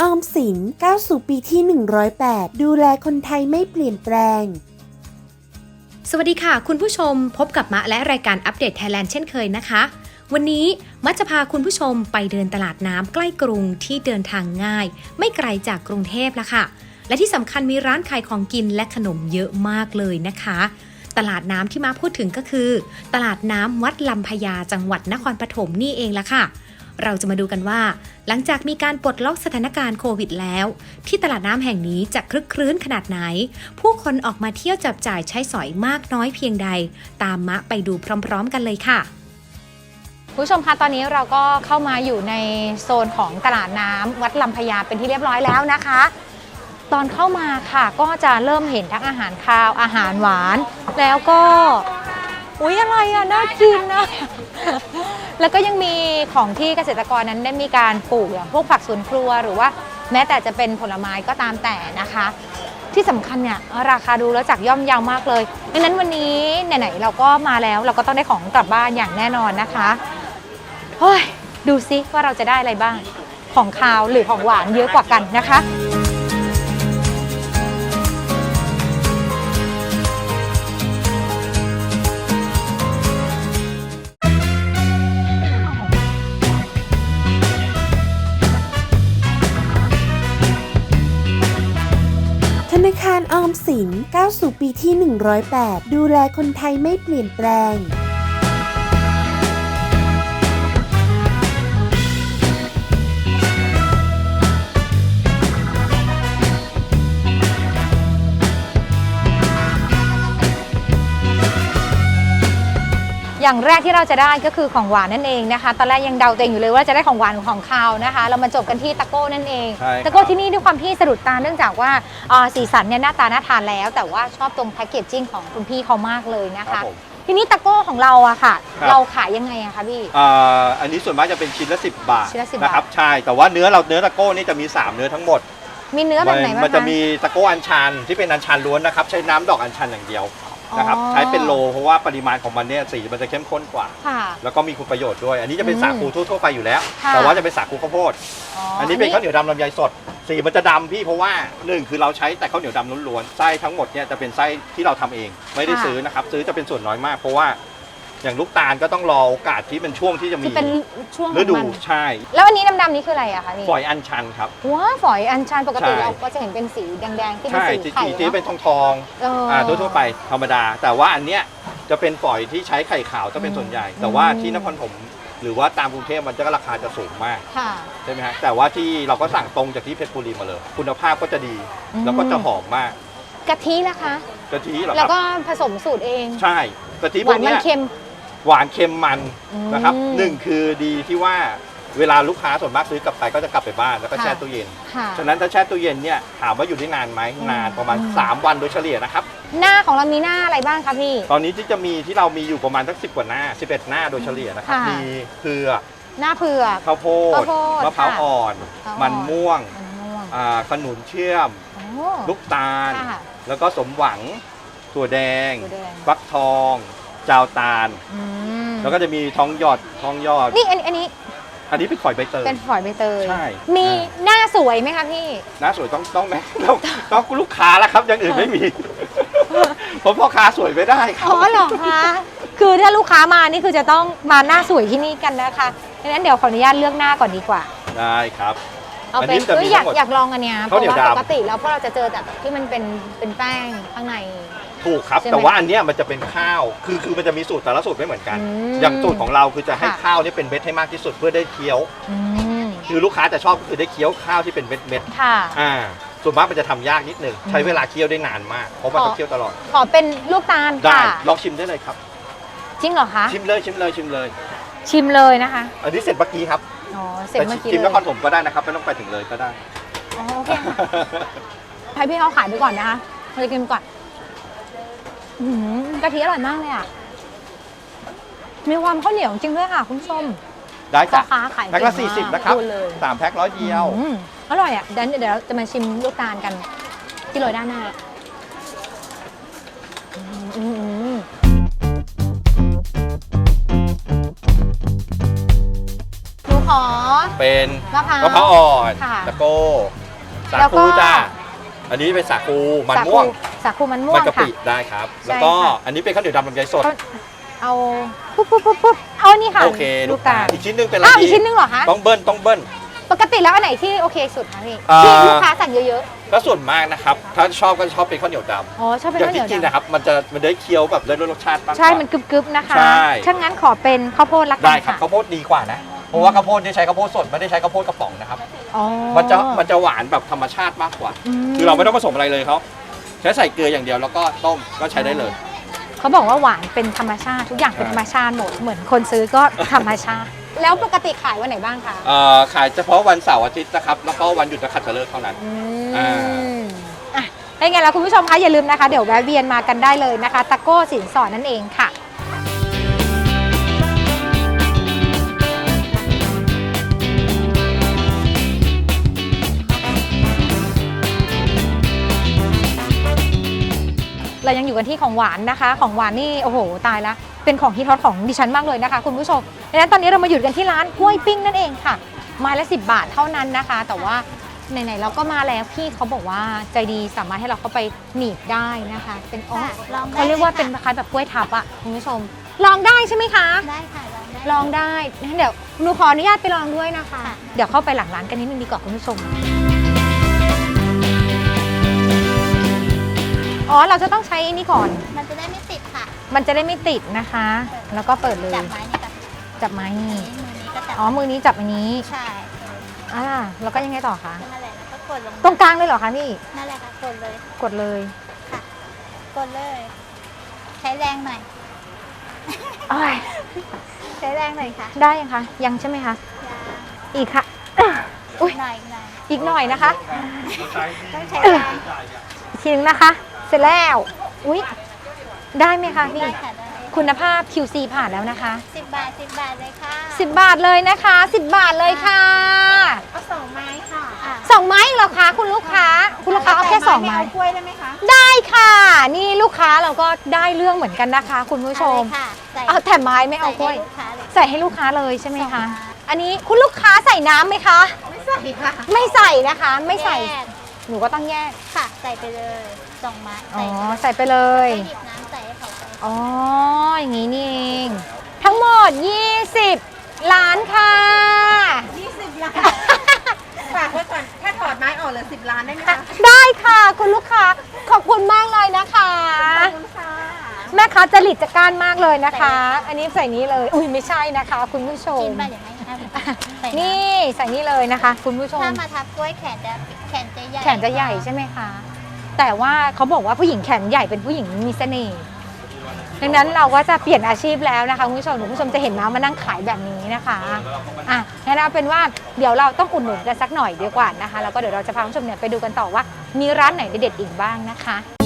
ออมสินก้าวสู่ปีที่ 108 ดูแลคนไทยไม่เปลี่ยนแปลง สวัสดีค่ะ คุณผู้ชมพบกับมะและรายการอัปเดตไทยแลนด์เช่นเคยนะคะ วันนี้มะจะพาคุณผู้ชมไปเดินตลาดน้ำใกล้กรุงที่เดินทางง่าย ไม่ไกลจากกรุงเทพละค่ะ และที่สำคัญมีร้านขายของกินและขนมเยอะมากเลยนะคะตลาดน้ำที่มาพูดถึงก็คือ ตลาดน้ำวัดลำพญาจังหวัดนครปฐมนี่เองละค่ะ เราจะมาดูกันว่า หลังจากมีการปลดล็อกสถานการณ์โควิดแล้ว ที่ตลาดน้ำแห่งนี้จะคลึกครื้นขนาดไหน ผู้คนออกมาเที่ยวจับจ่ายใช้สอยมากน้อยเพียงใด ตามมะไปดูพร้อม ๆ กันเลยค่ะคุณผู้ชมคะตอนนี้เราก็เข้ามาอยู่ในโซนของตลาดน้ำวัดลำพญาเป็นที่เรียบร้อยแล้วนะคะ ตอนเข้ามาค่ะก็จะเริ่มเห็นทั้งอาหารคาวอาหารหวาน แล้วก็ อุ๊ยอะไรอะน่ากินนะ แล้วก็ยังมีของที่เกษตรกรนั้นได้มีการปลูกอย่างพวกผักสวนครัวหรือว่าแม้แต่จะเป็นผลไม้ก็ตามแต่นะคะ ที่สำคัญเนี่ยราคาดูแล้วจากย่อมเยาวมากเลยดังนั้นวันนี้ไหนๆเราก็มาแล้วเราก็ต้องได้ของกลับบ้านอย่างแน่นอนนะคะเฮ้ยดูซิว่าเราจะได้อะไรบ้าง ของคาวหรือของหวานเยอะกว่ากันนะคะ กาคารออมสินก้าวสู่ปีที่ 108 ดูแลคนไทยไม่เปลี่ยนแปลง อย่างแรกที่เราจะได้ก็คือของหวานนั่นเองนะคะ ตอนแรกยังเดาตัวเองอยู่เลยว่าจะได้ของหวานหรือของคาวนะคะ เรามาจบกันที่ตะโก้นั่นเอง ใช่ครับตะโก้ที่นี่ด้วยความที่สะดุดตาเนื่องจากว่าเอ่อสีสันเนี่ยหน้าตาน่าทานแล้ว แต่ว่าชอบตรงแพคเกจจิ้งของคุณพี่เขามากเลยนะครัคะ บผมทีนี้ตะโก้ของเราอะค่ะ ครับ เราขายยังไงอะคะพี่ อ่าอันนี้ส่วนมากจะเป็นชิ้นละ 10 บาทชิ้นละ10นะครับใช่แต่ว่าเนื้อเราเนื้อตะโก้นี่จะมี 3 เนื้อทั้งหมดมีเนื้อแบบไหนบ้างมันจะคะมีตะโก้อัญชันที่เป็นอัญชันล้วนนะครับใช้น้ำดอกอัญชันอย่างเดียว นะครับอ๋อใช้เป็นโลเพราะว่าปริมาณของมันเนี่ยสีมันจะเข้มข้นกว่า ค่ะ แล้วก็มีคุณประโยชน์ด้วย อันนี้จะเป็นอืมสาคูทั่วๆไปอยู่แล้ว ค่ะแต่ว่าจะเป็นสาคูข้าวโพดอ๋ออัอันนี้เป็นข้าวเหนียวดำลำไยสด สีมันจะดำพี่เพราะว่าหนึ่งคือเราใช้แต่ข้าวเหนียวดำล้วนๆ ไส้ทั้งหมดเนี่ยจะเป็นไส้ที่เราทำเอง ไม่ได้ซื้อนะครับ ซื้อจะเป็นส่วนน้อยมากเพราะว่า อย่างลูกตาลก็ต้องรอโอกาสที่เป็นช่วงที่จะมีที่เป็นช่วงขฤองดูมันใช่แล้วอันนี้ดำๆนี่คืออะไรอะคะพี่ฝอยอัญชันครับว้าฝอยอัญชันปกติใช่ เราก็จะเห็นเป็นสีแดงๆที่เป็นใช่สีที่ไข่ที่เนาะเป็นทองทองเออๆออ่าทั่วๆไปธรรมดา แต่ว่าอันเนี้ยจะเป็นฝอยที่ใช้ไข่ขาวจะเป็นส่วนใหญ่ แต่ว่าที่นครผมหรือว่าตามกรุงเทพมันจะราคาจะสูงมาก ค่ะ ใช่ไหมฮะแต่ว่าที่เราก็สั่งตรงจากที่เพชรบุรีมาเลย คุณภาพก็จะดี อืม แล้วก็จะหอมมากกะทินะคะ กะทิเหรอคแล้วรับก็ผสมสูตรเอง ใช่กะทิหพววากนมัเนี้นยเค็ม หวานเค็มมันอืมนะครับหนึ่งคือดีที่ว่าเวลาลูกค้าส่วนมากซื้อกลับไปก็จะกลับไปบ้านแล้วก็ค่ะแช่ตู้เย็นค่ะฉะนั้นถ้าแช่ตู้เย็นเนี่ยถามว่าอยู่ได้นานไหมอืมนานประมาณ 3 วันโดยเฉลี่ยนะครับ หน้าของเรามีหน้าอะไรบ้างคะพี่ ตอนนี้ที่จะมีที่เรามีอยู่ประมาณสักสิกว่าหน้า 11 หน้าโดยเฉลี่ยนะครับค่ะมีเผือกหน้าเผือกข้าวโพดข้าวโพดมะพร้าวค่ะอ่อนมะพร้าวอ่อน มันม่วงมันม่วงอ่าขนุนเชื่อมโอ้ลูกตาลค่ะแล้วก็สมหวังถั่วแดงถั่วแดงฟักทอง จาวตาล อืมแล้วก็จะมีทองหยอดทองหยอด นี่อันอันนี้อันนี้เป็นข่อยใบเตย เป็นฝอยใบเตยใช่มีอ่า หน้าสวยไหมคะพี่หน้าสวยต้องต้องไหมต้องต้องลูกค้าแล้วครับอย่างอื่นไม่มี ผมพ่อค้าสวยไม่ได้ครัอ๋อเหรอคะ คือถ้าลูกค้ามานี่คือจะต้องมาหน้าสวยที่นี่กันนะคะดังนั้นเดี๋ยวขออนุญาตเลือกหน้าก่อนดีกว่า ได้ครับ เอาอันเป็นี้นจะเอ้มียอยากทั้งหมดอยากลองอันเนี้ยเพข้าวราะเหนียวว่าดำ ปกติแล้วพวกเราจะเจอแต่แบบที่มันเป็นเป็นแป้งข้างใน ถูกครับ ใช่ไหมแต่ว่าอันเนี้ยมันจะเป็นข้าวคือคือมันจะมีสูตรแต่ละสูตรไม่เหมือนกัน อืมอย่างสูตรของเราคือจะให้ค่ะ ข้าวเนี่ยเป็นเม็ดให้มากที่สุดเพื่อได้เคี้ยว อืมคือลูกค้าจะชอบก็คือได้เคี้ยวข้าวที่เป็นเม็ดเม็ดค่ะ ๆอ่า ส่วนมากมันจะทำยากนิดนึงอืมใช้เวลาเคี้ยวได้นานมากเพราะมันอ๋อต้องเคี้ยวตลอดขอเป็นลูกตาลได้ค่ะลองชิมได้เลยครับ จริงเหรอคะ ชิมเลยชิมเลยชิมเลย ชิมเลยนะคะอันนี้เสร็จเมื่อกี้ครับอ๋อเสร็จเมื่อกี้ชิมเลนครยผมก็ได้นะครับไม่ต้องไปถึงเลยก็ได้ อ๋อโอเคค่ะให้พี่เขาขายไปก่อนนะคะเราจะกินก่อน อื้อหือกะทิอร่อยมากเลยอะ มีความข้าวเหนียวจริงด้วยค่ะ คุณผู้ชม ได้พ่อจ้ะค้าขายแพ็คละเก่งมาก40นะครับพูดเลย สามแพ็คร้อยเดียว อืมอร่อยอะเดี๋ยวเดี๋ยวเราจะมาชิมลูกตาลกัน ที่โรยด้านหน้าอืมอืมอืมหนูขอ เป็นมะพร้าวมะพร้าวอ่อนค่ะตะโก้สาแล้วก็คูจ้าอันนี้เป็นสาคูมันม่วงสาคู มันม่วมันงกะค่ะ ปิได้ครับใช่แล้วก็ค่ะ อันนี้เป็นข้าวเหนียวดำลำไยสดเขาเอาปุ๊บปุ๊บปุ๊บปุ๊บเอานี่ค่ะโอเคลูกตาลอีกชิ้นหนึงเป็นอะไรอ้าวอีกดีชิ้นหนึงเหรอคะ ต้องเบิ้ลต้องเบิ้ล ปกติแล้วอันไหนที่โอเคสุดคะพี่อ่าที่ลูกค้าสั่งเยอะก็ส่วนมากนะครับ ถ้าชอบก็ชอบเป็นข้าวเหนียวดๆ อ๋อ ชอบำเป็นอย่างข้าวเหนีที่ยวจริงดำนะครับ มันจะมันได้เคี้ยวแบบได้รสชาติมากกว่า ใช่ มันกรึบๆนะคะใช่ ถ้างั้นขอเป็นข้าวโพดละกัได้นครับค่ะ ข้าวโพดดีกว่านะ เพราะว่าข้าวโพดนี่ใช้ข้าวโพดสดไม่ได้ใช้ข้าวโพดกระป๋องนะครับ อ๋อมันจะมันจะหวานแบบธรรมชาติมากกว่าคือเราไม่ต้องผสมอะไรเลยเขา ใช้ใส่เกลืออย่างเดียวแล้วก็ต้มก็ใช้ได้เลย เขาบอกว่าหวานเป็นธรรมชาติ ทุกอย่างเป็นธรรมชาติหมดเหมือนคนซื้อก็ธรรมชาติ แล้วปกติขายวันไหนบ้างคะเอ่อขายเฉพาะวันเสาร์อาทิตย์นะครับ แล้วก็วันหยุดนักขัตฤกษ์เท่านั้น อือ่า มอะได้ไงล่ะคุณผู้ชมคะอย่าลืมนะคะ เดี๋ยวแวะเวียนมากันได้เลยนะคะตะโก้สินสอดนั่นเองค่ะ เรายังอยู่กันที่ของหวานนะคะ ของหวานนี่โอ้โหตายละเป็นของฮิตฮอตของดิฉันมากเลยนะคะ คุณผู้ชมดังนั้นตอนนี้เรามาหยุดกันที่ร้านกล้วยปิ้งนั่นเองค่ะไม้ละ 10 บาทเท่านั้นนะคะ แต่ว่าไหนๆเราก็มาแล้วพี่เขาบอกว่าใจดีสามารถให้เราเข้าไปหนีบได้นะคะ เป็นอ๋อค่ะลองได้เขาเรียกว่าเป็นคล้ายๆแบบกล้วยทับอะคุณผู้ชม ลองได้ใช่ไหมคะ ได้ค่ะลองได้ลองได้งั้นเดี๋ยวหนูขออนุญาตไปลองด้วยนะคะค่ะเดี๋ยวเข้าไปหลังร้านกันนิดนึงดีกว่าคุณผู้ชม อ๋อ เราจะต้องใช้อันนี้ก่อน มันจะได้ไม่ติดค่ะ มันจะได้ไม่ติดนะคะ แล้วก็เปิดเลย จับไม้นี่กับจับไม้นี่นี้มือนี้ก็จับอ๋อ มือนี้จับอันนี้ ใช่อ่า แล้วก็ยังไงต่อคะ นั่นแหละแล้วก็กดลงตรงกลางเลยเหรอคะพี่ นั่นแหละค่ะกดเลยกดเลย กดเลย ใช้แรงหน่อย อ้ายใช้แรงหน่อยค่ะได้ยังคะ ยังใช่ไหมคะ อีกค่ะ อุ๊ย หน่อยหน่อยอีกหน่อยนะคะ ต้องใช้แรง อีกทีนึงนะคะ เสร็จแล้ว อุ๊ย ได้ไหมคะพี่ ได้ค่ะได้คุณภาพ QC ผ่านแล้วนะคะ สิบบาทสิบบาทเลยค่ะ10 บาทเลยนะคะ 10 บาทเลยค่ะเอาสองไม้ค่ะอะสองไม้เหรอคะคุณลูกค้า คุณลูกค้าเอาแค่สองไม้ เอากล้วยได้ไหมคะได้ค่ะ นี่ลูกค้าเราก็ได้เรื่องเหมือนกันนะคะ คุณผู้ชม เอาเลยค่ะใส่เอาแต่ไม้ไม่เอากล้วย ใส่ให้ลูกค้าเลยใส่ให้ลูกค้าเลยใช่ไหมสองคะไม้อันนี้คุณลูกค้าใส่น้ำไหมคะ ไม่ใส่ค่ะไม่ใส่นะคะ ไม่ใส่ แยกหนูก็ต้องแยก ค่ะ ใส่ไปเลย สองไม้อ๋อ ใส่ไปเลยใส่ไปเลยแล้วก็หยิบน้ำใส่ให้เขาไปอ๋อ อย่างนี้นี่เอง ทั้งหมด 20 ล้านค่ะ20ล้าน ฝากไว้ก่อน ถ้าถอดไม้ออกเหลือ10ล้านได้ไหมคะได้ค่ะคุณลูกค้า ขอบคุณมากเลยนะคะ ขอบคุณค่ะแม่ค้าจริตจักร้านมากเลยนะคะ อันนี้ใส่นี้เลย อุ้ยไม่ใช่นะคะ คุณผู้ชม กินไปเดี๋ยวไม่ทำใส่ำนี่ใส่นี่เลยนะคะ คุณผู้ชม ถ้ามาทับกล้วยแขนจะแขนจะใหญ่แขนจะใหญ่ใช่ไหมคะ แต่ว่าเขาบอกว่าผู้หญิงแขนใหญ่เป็นผู้หญิงมีเสน่ห์ดังนั้นเราก็จะเปลี่ยนอาชีพแล้วนะคะคุณผู้ชมคุณผู้ชมจะเห็นม้ามานั่งขายแบบนี้นะคะอะงั้นเอาเป็นว่าเดี๋ยวเราต้องอุดหนุนกันสักหน่อยดีกว่านะคะแล้วก็เดี๋ยวเราจะพาคุณผู้ชมเนี่ยไปดูกันต่อว่า มีร้านไหนเด็ดๆอีกบ้างนะคะ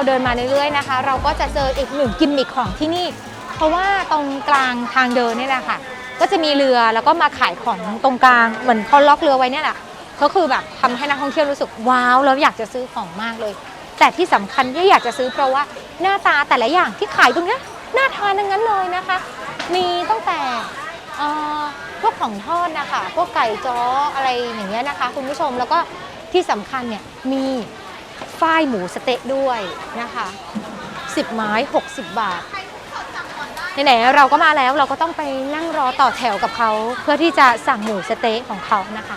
เราเดินมาเรื่อยๆนะคะ เราก็จะเจออีกหนึ่งกิมมิคของที่นี่ เพราะว่าตรงกลางทางเดินนี่แหละค่ะ ก็จะมีเรือแล้วก็มาขายของตรงกลางเหมือนเขาล็อกเรือไว้เนี่ยแหละก็คือแบบทำให้นักท่องเที่ยวรู้สึกว้าวแล้วอยากจะซื้อของมากเลย แต่ที่สำคัญที่อยากจะซื้อเพราะว่าหน้าตาแต่ละอย่างที่ขายตรงนี้น่าทานทั้งนั้นเลยนะคะ มีตั้งแต่พวกของทอดนะคะพวกไก่จ้ออะไรอย่างเงี้ยนะคะ คุณผู้ชมแล้วก็ที่สำคัญเนี่ยมี ฝ้ายหมูสเต๊ะด้วยนะคะ 10 ไม้ 60 บาทไหนๆเราก็มาแล้วเราก็ต้องไปนั่งรอต่อแถวกับเขา เพื่อที่จะสั่งหมูสเต๊ะของเขานะคะ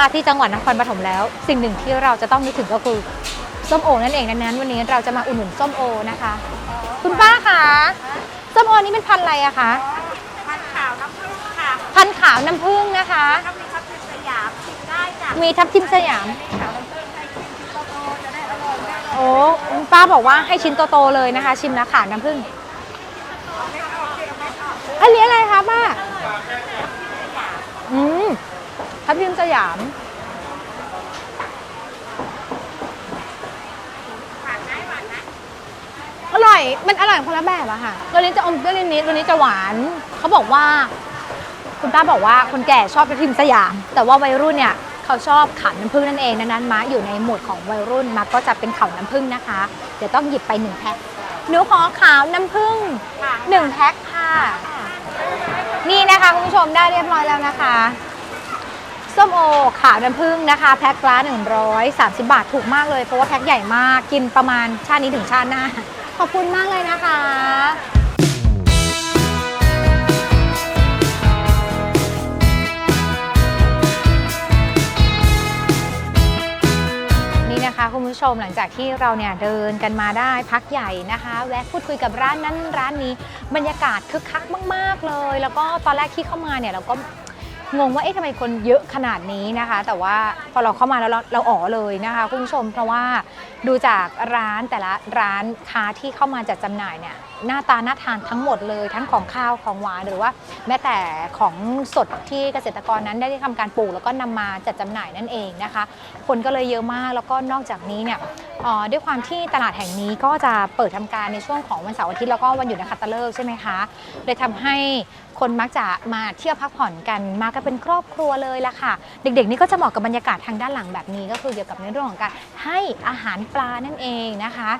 มาที่จังหวัดนครปฐมแล้ว สิ่งหนึ่งที่เราจะต้องนึกถึงก็คือส้มโอนั่นเองดังนั้น วันนี้เราจะมาอุดหนุนส้มโอนะคะ คุณป้าคะส้มโอนี้เป็นพันธุ์อะไรอะคะพันขาวน้ำผึ้งค่ะพันธุ์ขาวน้ำผึ้งนะคะ ถ้ามีทับทิมสยามชิมได้จ้ะมีทับทิมสยามขาวน้ำผึ้งให้กินชิ้นโตๆจะได้อร่อยแน่นอนโอ้คุณป้าบอกว่าให้ชิ้นโตๆเลยนะคะ ชิมนะขาวน้ำผึ้งอันนี้อะไรคะป้าอืม ทับทิมสยามอร่อย มันอร่อยคนละแบบอะค่ะตัวนี้จะอมเปรี้ยวนิดๆตัวนี้จะหวาน เขาบอกว่า คุณป้าบอกว่าคนแก่ชอบทับทิมสยาม แต่ว่าวัยรุ่นเนี่ยเขาชอบขาวน้ำผึ้งนั่นเองดังนั้นมาอยู่ในหมวดของวัยรุ่นมาก็จะเป็นขาวน้ำผึ้งนะคะ เดี๋ยวต้องหยิบไปหนึ่งแพ็คหนูขอขาวน้ำผึ้งหนึ่งแพ็คค่ะ นี่นะคะคุณผู้ชมได้เรียบร้อยแล้วนะคะ ส้มโอขาวน้ำผึ้งนะคะ แพ็คละ130 บาทถูกมากเลย เพราะว่าแพ็คใหญ่มากกินประมาณชาตินี้ถึงชาติหน้า ขอบคุณมากเลยนะคะนี่นะคะคุณผู้ชมหลังจากที่เราเนี่ยเดินกันมาได้พักใหญ่นะคะ แวะพูดคุยกับร้านนั้นร้านนี้ บรรยากาศคึกคักมาก ๆเลย แล้วก็ตอนแรกที่เข้ามาเนี่ยเราก็ งงว่าเอ๊ะทำไมคนเยอะขนาดนี้นะคะ แต่ว่าพอเราเข้ามาแล้วเราเราอ๋อเลยนะคะคุณผู้ชมเพราะว่าดูจากร้านแต่ละร้านค้าที่เข้ามาจัดจำหน่ายเนี่ยหน้าตาน่าทานทั้งหมดเลยทั้งของข้าวของหวานหรือว่า แม้แต่ของสดที่เกษตรกรนั้นได้ทำการปลูกแล้วก็นำมาจัดจำหน่ายนั่นเองนะคะ คนก็เลยเยอะมากแล้วก็นอกจากนี้เนี่ยด้วยความที่ตลาดแห่งนี้ก็จะเปิดทำการในช่วงของวันเสาร์อาทิตย์แล้วก็วันหยุดนักขัตฤกษ์ใช่ไหมคะเลยทำให้ คนมักจะมาเที่ยวพักผ่อนกันมากันเป็นครอบครัวเลยละค่ะ เด็กๆนี่ก็จะเหมาะกับบรรยากาศทางด้านหลังแบบนี้ ก็คือเกี่ยวกับในเรื่องของการให้อาหารปลานั่นเองนะคะ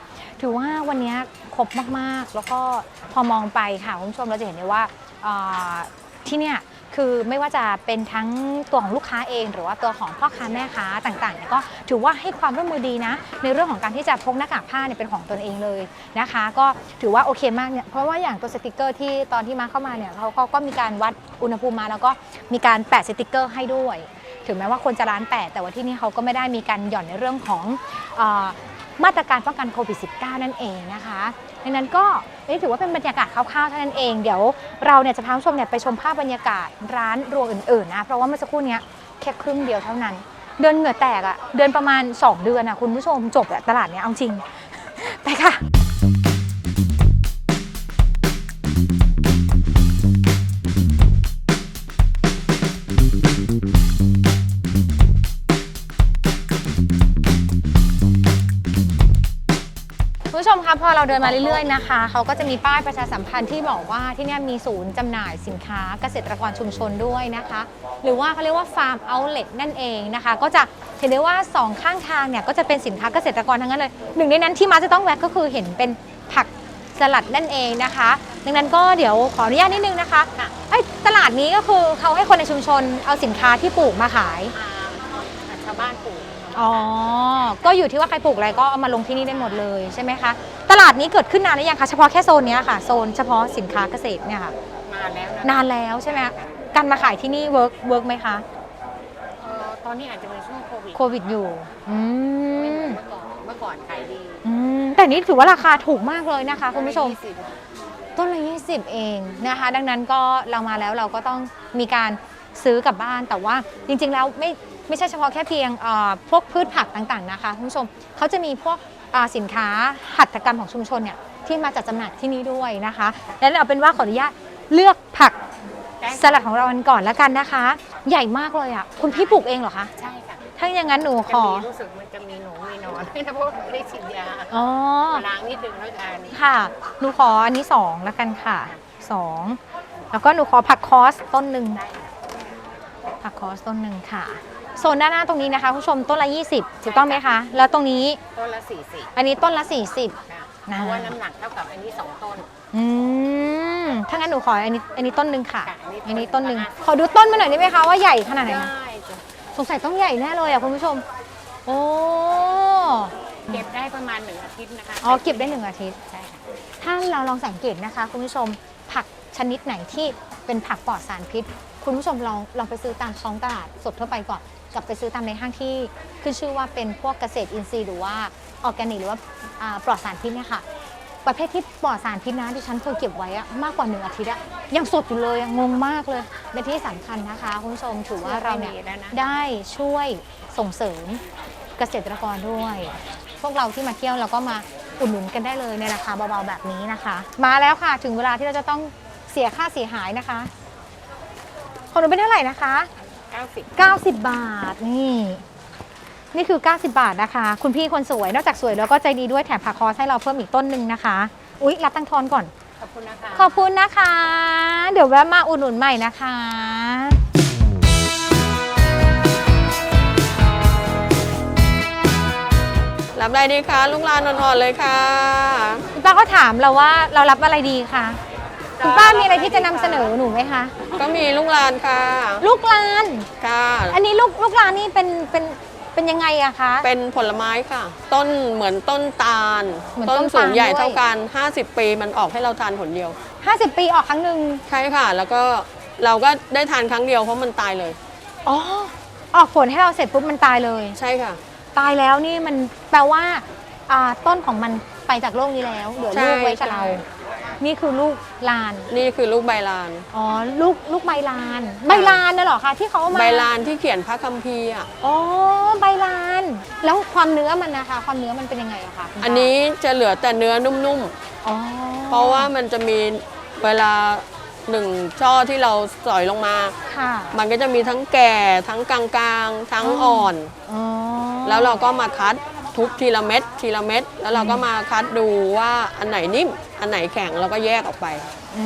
ถือว่าวันนี้ครบมากๆ แล้วก็พอมองไปค่ะคุณผู้ชมเราจะเห็นได้ว่าที่เนี่ย คือไม่ว่าจะเป็นทั้งตัวของลูกค้าเอง หรือว่าตัวของพ่อค้าแม่ค้าต่างๆเนี่ยก็ถือว่าให้ความร่วมมือดีนะ ในเรื่องของการที่จะพกหน้ากากผ้าเนี่ยเป็นของตนเองเลยนะคะ ก็ถือว่าโอเคมากเนี่ยเพราะว่าอย่างตัวสติกเกอร์ที่ตอนที่มาเข้ามาเนี่ยเขาเขาก็มีการวัดอุณหภูมิมาแล้วก็มีการแปะสติกเกอร์ให้ด้วย ถึงแม้ว่าคนจะร้านแปดแต่ว่าที่นี่เขาก็ไม่ได้มีการหย่อนในเรื่องของอมาตรการป้องกันโควิด -19 นั่นเองนะคะดังนั้นก็ นี่ถือว่าเป็นบรรยากาศคร่าวๆเท่านั้นเอง เดี๋ยวเราเนี่ยจะพาคุณผู้ชมเนี่ยไปชมภาพบรรยากาศร้านรวงอื่นๆนะ เพราะว่าเมื่อสักครู่เนี้ยแค่ครึ่งเดียวเท่านั้น เดือนเหงื่อแตกอะเดือนประมาณ 2 เดือนอะคุณผู้ชมจบอะตลาดเนี้ยเอาจริง ไปค่ะ เราเดินมาเรื่อยๆนะคะเขาก็จะมีป้ายประชาสัมพันธ์ที่บอกว่าที่นี่มีศูนย์จำหน่ายสินค้าเกษตรกรชุมชนด้วยนะคะ หรือว่าเขาเรียกว่าฟาร์มเอาท์เล t นั่นเองนะคะ ก็จะเห็นได้ว่าสองข้างทางเนี่ยก็จะเป็นสินค้าเกษตรกรทั้งนั้นเลยหนึ่งในนั้นที่มาจะต้องแวะก็คือเห็นเป็นผักสลัดนั่นเองนะคะ ดังนั้นก็เดี๋ยวขออนุญาตนิดนึงนะคะไอ้ตลาดนี้ก็คือเขาให้คนในชุมชนเอาสินค้าที่ปลูกมาขายชาวบ้านปลูก อ๋อ ก็อยู่ที่ว่าใครปลูกอะไรก็เอามาลงที่นี่ได้หมดเลยใช่ไหมคะ ตลาดนี้เกิดขึ้นนานหรือยังคะ เฉพาะแค่โซนเนี้ยค่ะ โซนเฉพาะสินค้าเกษตรเนี่ยค่ะมาแล้วนะนานแล้วใช่ไหมคะการมาขายที่นี่เวิร์กเวิร์กไหมคะ เอ่อตอนนี้อาจจะเป็นช่วงโควิดโควิดอยู่ อืไม่เหมืมอนเมื่อก่อนเมื่อก่อนขายดีอืมแต่นี่ถือว่าราคาถูกมากเลยนะคะคุณผู้ชม ยี่สิบต้นละ 20 เองนะคะ ดังนั้นก็เรามาแล้วเราก็ต้องมีการซื้อกลับบ้านแต่ว่าจริงๆแล้วไม่ ไม่ใช่เฉพาะแค่เพียงเอ่อพวกพืชผักต่างๆนะคะคุณผู้ชมเขาจะมีพวกอ่าสินค้าหัตถกรรมของชุมชนเนี่ยที่มาจัดจำหน่ายที่นี่ด้วยนะคะแล้วเอาเป็นว่าขออนุญาตเลือกผักสลัดของเรากันก่อนแล้วกันนะคะ ใหญ่มากเลยอะคุณพี่ปลูกเองเหรอคะใช่ค่ะถ้าอย่างนั้นหนูขจะอมีรู้สึกมันจะมีหนูมีหนอนเพราะว่าไม่ได้ฉีดยาอ๋อล้างนิดนึงแล้วทานนี้ค่ะหนูขออันนี้สองแล้วกันค่ะสองแล้วก็หนูขอผักคอสต้นหนึ่งผักคอสต้นหนึ่งค่ะ โซนด้านหน้าตรงนี้นะคะคุณผู้ชมต้นละ 20 ถูกต้องไหมคะ แล้วตรงนี้ต้นละสี่สิบอันนี้ต้นละ 40 ค่ะนะ เพราะว่าน้ำหนักเท่ากับอันนี้สองต้น อืมถ้างั้นหนูขออันนี้อันนี้ต้นหนึ่งค่ะ ค่ะอันนี้อันนี้ต้นหนึ่งต้นละขอดูต้นมาหน่อยได้ไหมคะว่าใหญ่ขนาดไหนคะได้จ้ะสงสัยต้องใหญ่แน่เลยอะคุณผู้ชม โอ้เก็บได้ประมาณหนึ่งอาทิตย์นะคะอ๋อเก็บได้หนึ่งอาทิตย์ ใช่ค่ะถ้าเราลองสังเกตนะคะ คุณผู้ชมผักชนิดไหนที่ เป็นผักปลอดสารพิษ คุณผู้ชมลองลองไปซื้อตามท้องตลาดสดทั่วไปก่อน กับไปซื้อตามในห้างที่ขึ้นชื่อว่าเป็นพวกเกษตรอินทรีย์หรือว่าออร์แกนิกหรือว่าอ่าปลอดสารพิษเนี่ยค่ะ ประเภทที่ปลอดสารพิษนะที่ฉันเคยเก็บไว้อะมากกว่าหนึ่งอาทิตย์อะยังสดอยู่เลยอะงงมากเลยและที่สำคัญนะคะ คุณผู้ชมถือว่าเราเนี่ยได้ช่วยส่งเสริมเกษตรกรด้วย พวกเราที่มาเที่ยวเราก็มาอุดหนุนกันได้เลยในราคาเบาๆแบบนี้นะคะ มาแล้วค่ะถึงเวลาที่เราจะต้อง เสียค่าเสียหายนะคะของหนูเป็นเท่าไหร่นะคะ 90 90 บาทนี่ นี่คือ 90 บาทนะคะ คุณพี่คนสวยนอกจากสวยแล้วก็ใจดีด้วยแถมผักคอสให้เราเพิ่มอีกต้นหนึ่งนะคะ อุ๊ย รับตังค์ทอนก่อน ขอบคุณนะคะ ขอบคุณนะคะ เดี๋ยวแวะมาอุดหนุนใหม่นะคะรับอะไรดีคะลูกลานอ่อนๆเลยค่ะ คุณป้าก็ถามเราว่าเรารับอะไรดีคะ คุณป้ามีอะไรที่จะนำเสนอหนูไหมคะ ก็มีลูกลานค่ะ ลูกลาน ค่ะ อันนี้ลูกลูกลานนี่เป็นเป็นเป็นยังไงอะคะ เป็นผลไม้ค่ะ ต้นเหมือนต้นตาล เหมือนต้ต้นนสูงตาลใหญ่ด้วย เท่ากัน 50 ปีมันออกให้เราทานผลเดียว 50 ปีออกครั้งหนึ่งใช่ค่ะ แล้วก็เราก็ได้ทานครั้งเดียวเพราะมันตายเลย อ๋อออกผลให้เราเสร็จปุ๊บมันตายเลย ใช่ค่ะ ตายแล้วนี่มันแปลว่าอ่าต้นของมันไปจากโลกนี้แล้วเหลือใช่ลูกไว้กับเราใช่ นี่คือลูกลาน นี่คือลูกใบลาน อ๋อ ลูกลูกใบลาน ใบลานน่ะเหรอคะที่เขาเอามาใบลานที่เขียนพระคัมภีร์อะ อ๋อ ใบลาน แล้วความเนื้อมันนะคะ ความเนื้อมันเป็นยังไงอะคะคุณป้าอันนี้จะเหลือแต่เนื้อนุ่มอ๋อๆ เพราะว่ามันจะมีเวลาหนึ่งช่อที่เราสอยลงมา ค่ะ มันก็จะมีทั้งแก่ทั้งกลางๆ ทั้งอ่อน อ๋อแล้วเราก็มาคัด ทุบทีละเม็ดทีละเม็ดแล้วเราก็มาคัดดูว่าอันไหนนิ่ม อันไหนแข็งเราก็แยกออกไป อื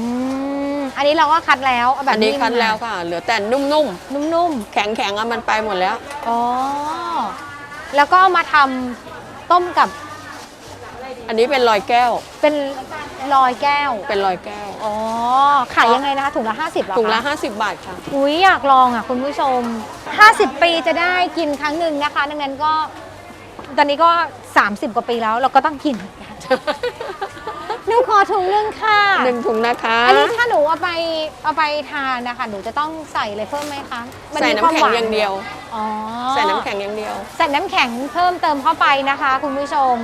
มอันนี้เราก็คัดแล้วเอาแบบอันนี้มคัดแล้วค่ะ เหลือแต่นุ่มนุ่มๆ แข็งๆอะมันไปหมดแล้ว ๆอ๋อแล้วก็เอามาทำต้มกับอันนี้เป็นรอยแก้ว เป็นลอยแก้วเป็นรอยแก้ว อ๋อขายยังไงนะคะถุงละ 50เหรอคถุงละ 50 บาทค่ะ อุ้ยอยากลองอะคุณผู้ชม 50 ปีจะได้กินครั้งหนึ่งนะคะ ดังนั้นก็ ตอนนี้ก็ 30 กว่าปีแล้วเราก็ต้องกินหนูขอถุงนึงค่ะ หนึ่งถุงนะคะ อันนี้ถ้าหนูเอาไปเอาไปทานนะคะหนูจะต้องใส่อะไรเพิ่มไหมคะมัใส่มีน้ำควมแข็หงนอย่างเดียว อ๋อใส่น้ำแข็งอย่างเดียว ใส่น้ำแข็งเพิ่มเติมเข้าไปนะคะ คุณผู้ชม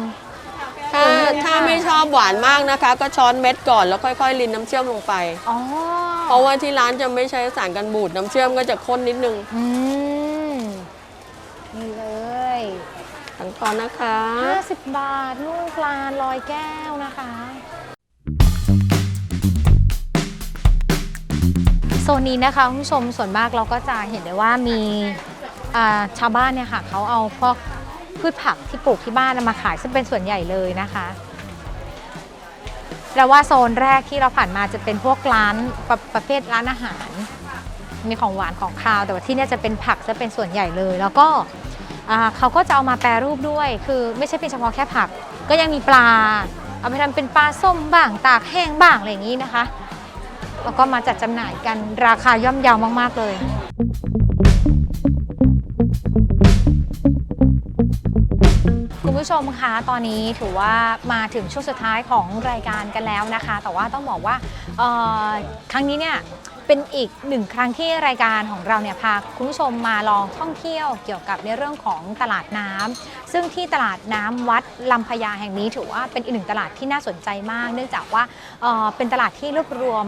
ถ้าถ้าไม่ชอบหวานมากนะคะ ก็ช้อนเม็ดก่อนแล้วค่อยๆรินน้ำเชื่อมลงไป อ๋อเพราะว่าที่ร้านจะไม่ใช้สารกันบูดน้ำเชื่อมก็จะข้นนิดนึง อืมนี่เลย ขั้นตอนนะคะ 50 บาทลูกลานลอยแก้วนะคะ โซนนี้นะคะคุณผู้ชมส่วนมากเราก็จะเห็นได้ว่ามีอ่าชาวบ้านเนี่ยค่ะเขาเอาพวกพืชผักที่ปลูกที่บ้านมาขายซึ่งเป็นส่วนใหญ่เลยนะคะแต่ว่าโซนแรกที่เราผ่านมาจะเป็นพวกร้านประประเภทร้านอาหาร มีของหวานของคาวแต่ว่าที่เนี่ยจะเป็นผักจะเป็นส่วนใหญ่เลย แล้วก็ เขาก็จะเอามาแปรรูปด้วย คือไม่ใช่เป็นเฉพาะแค่ผัก ก็ยังมีปลา เอาไปทำเป็นปลาส้มบ้าง ตากแห้งบ้างอะไรอย่างนี้นะคะ แล้วก็มาจัดจำหน่ายกันราคาย่อมเยาวมากๆเลยคุณผู้ชมคะตอนนี้ถือว่ามาถึงช่วงสุดท้ายของรายการกันแล้วนะคะ แต่ว่าต้องบอกว่าครั้งนี้เนี่ย เป็นอีกหนึ่งครั้งที่รายการของเราเนี่ยพาคุณผู้ชมมาลองท่องเที่ยวเกี่ยวกับในเรื่องของตลาดน้ำซึ่งที่ตลาดน้ำวัดลำพญาแห่งนี้ถือว่าเป็นอีกหนึ่งตลาดที่น่าสนใจมาก เนื่องจากว่าเออเป็นตลาดที่รวบรวม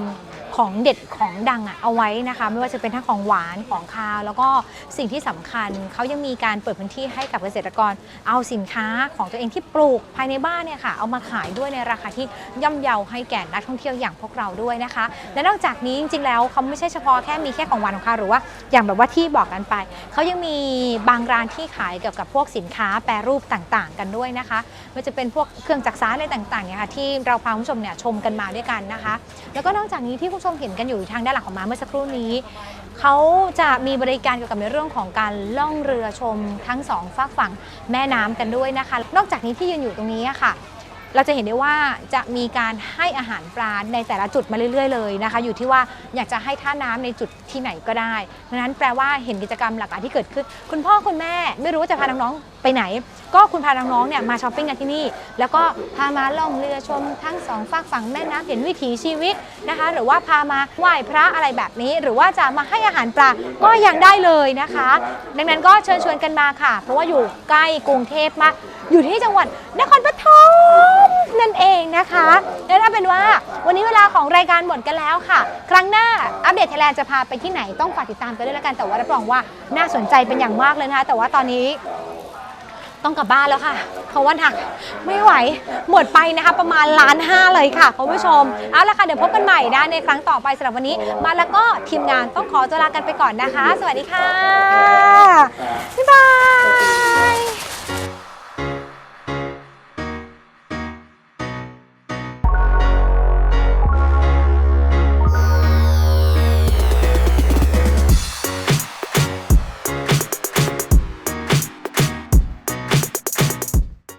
ของเด็ดของดังอะเอาไว้นะคะ ไม่ว่าจะเป็นทั้งของหวานของคาว แล้วก็สิ่งที่สำคัญเขายังมีการเปิดพื้นที่ให้กับเกษตรกร เอาสินค้าของตัวเองที่ปลูกภายในบ้านเนี่ยค่ะเอามาขายด้วยในราคาที่ย่อมเยาให้แก่นักท่องเที่ยวอย่างพวกเราด้วยนะคะ และนอกจากนี้จริงๆแล้วเขาไม่ใช่เฉพาะแค่มีแค่ของหวานของคาวหรือว่าอย่างแบบว่าที่บอกกันไปเขายังมีบางร้านที่ขายเกี่ยวกับพวกสินค้าแปรรูปต่างๆ กันด้วยนะคะว่าจะเป็นพวกเครื่องจักสานอะไรต่างๆเนี่ยค่ะที่เราพาคุณผู้ชมเนี่ยชมกันมาด้วยกันนะคะ แล้วก็นอกจากนี้ที่คุณผู้ชมเห็นกันอยู่ทางด้านหลังของมาเมื่อสักครู่นี้เขาจะมีบริการเกี่ยวกับในเรื่องของการล่องเรือชมทั้งสองฝากฝั่งแม่น้ำกันด้วยนะคะ นอกจากนี้ที่ยืนอยู่ตรงนี้ค่ะเราจะเห็นได้ว่าจะมีการให้อาหารปลาในแต่ละจุดมาเรื่อย ๆ เลยนะคะ อยู่ที่ว่าอยากจะให้ท่าน้ำในจุดที่ไหนก็ได้ดังนั้นแปลว่าเห็นกิจกรรมหลากหลายที่เกิดขึ้น คุณพ่อคุณแม่ไม่รู้ว่าจะพาน้องๆ ไปไหน ก็คุณพาน้องๆเนี่ยมาช้อปปิ้งกันที่นี่ แล้วก็พามาล่องเรือชมทั้งสองฝากฝั่งแม่น้ำเห็นวิถีชีวิตนะคะ หรือว่าพามาไหว้พระอะไรแบบนี้ หรือว่าจะมาให้อาหารปลาก็ยังได้เลยนะคะ ดังนั้นก็เชิญชวนกันมาค่ะ เพราะว่าอยู่ใกล้กรุงเทพมากอยู่ที่จังหวัดนครปฐมนั่นเองนะคะและถ้าเป็นว่าวันนี้เวลาของรายการหมดกันแล้วค่ะ ครั้งหน้าอัปเดตไทยแลนด์จะพาไปที่ไหนต้องฝากติดตามกันด้วยแล้วกันแต่ว่ารับรองว่าน่าสนใจเป็นอย่างมากเลยนะคะแต่ว่าตอนนี้ ต้องกลับบ้านแล้วค่ะ เพราะว่าหนักไม่ไหวหมดไปนะคะประมาณล้านห้าเลยค่ะคุณผู้ชมเอาละค่ะเดี๋ยวพบกันใหม่นะในครั้งต่อไปสำหรับวันนี้ มาแล้วก็ทีมงานต้องขอตัวลากันไปก่อนนะคะ สวัสดีค่ะบ๊ายบาย